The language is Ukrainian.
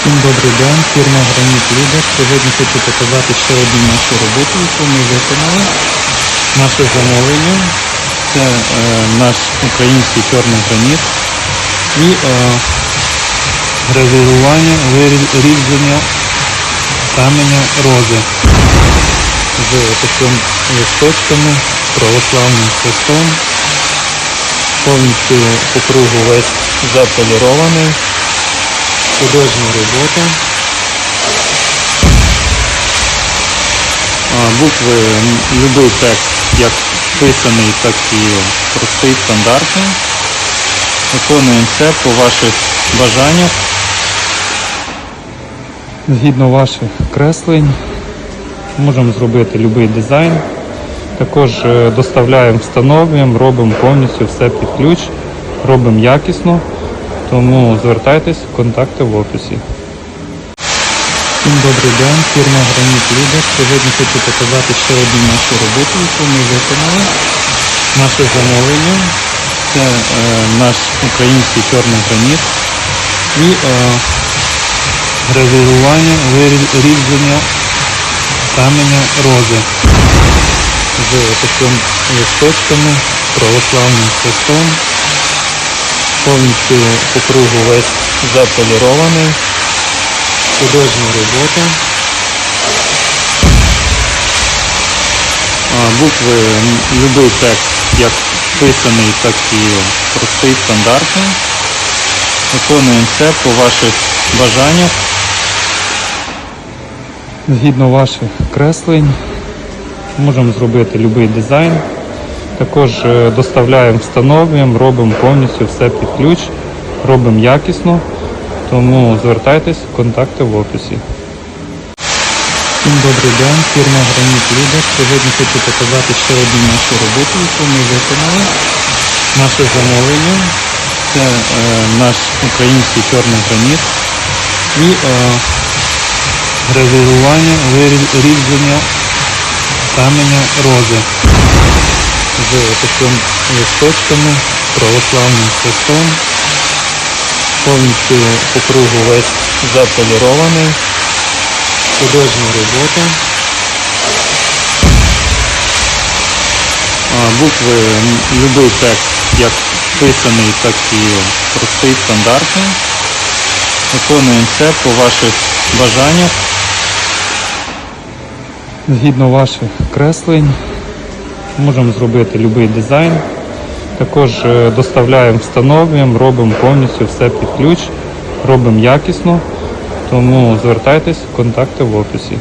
Всім добрий день, фірма Граніт Лідер. Сьогодні хочу показати ще одну нашу роботу, яку ми виконали. Наше замовлення. Це е, наш український чорний граніт і е, гравірування, вирізання каменя рози з такими листочками, православним хрестом. Повністю по кругу весь заполірований художня робота. Букви, любий текст, як писаний, так і простий, стандартний. Виконуємо все по ваших бажаннях. Згідно ваших креслень, можемо зробити будь-який дизайн. Також е, доставляємо, встановлюємо, робимо повністю все під ключ, робимо якісно. Тому звертайтесь, контакти в описі. Всім добрий день, фірма Граніт Лідер. Сьогодні хочу показати ще одну нашу роботу, яку ми виконали. Наше замовлення. Це е, наш український чорний граніт і е, гравірування, вирізання каменя рози з такими листочками, православним хрестом повністю по кругу весь заполірований. Художня робота. Букви, любий текст, як писаний, так і простий, стандартний. Виконуємо все по ваших бажаннях. Згідно ваших креслень, можемо зробити будь-який дизайн. Також е, доставляємо, встановлюємо, робимо повністю все під ключ, робимо якісно. Тому звертайтесь, контакти в описі. Всім добрий день, фірма Граніт Лідер. Сьогодні хочу показати ще одну нашу роботу, яку ми виконали. Наше замовлення. Це е, наш український чорний граніт і е, гравірування, вирізання каменя рози з такими листочками, православним хрестом. Повністю по кругу весь заполірований. Художня робота. Букви, любий текст, як писаний, так і простий, стандартний. Виконуємо все по ваших бажаннях. Згідно ваших креслень, можемо зробити будь-який дизайн. Також е, доставляємо, встановлюємо, робимо повністю все під ключ, робимо якісно. Тому звертайтесь, контакти в описі.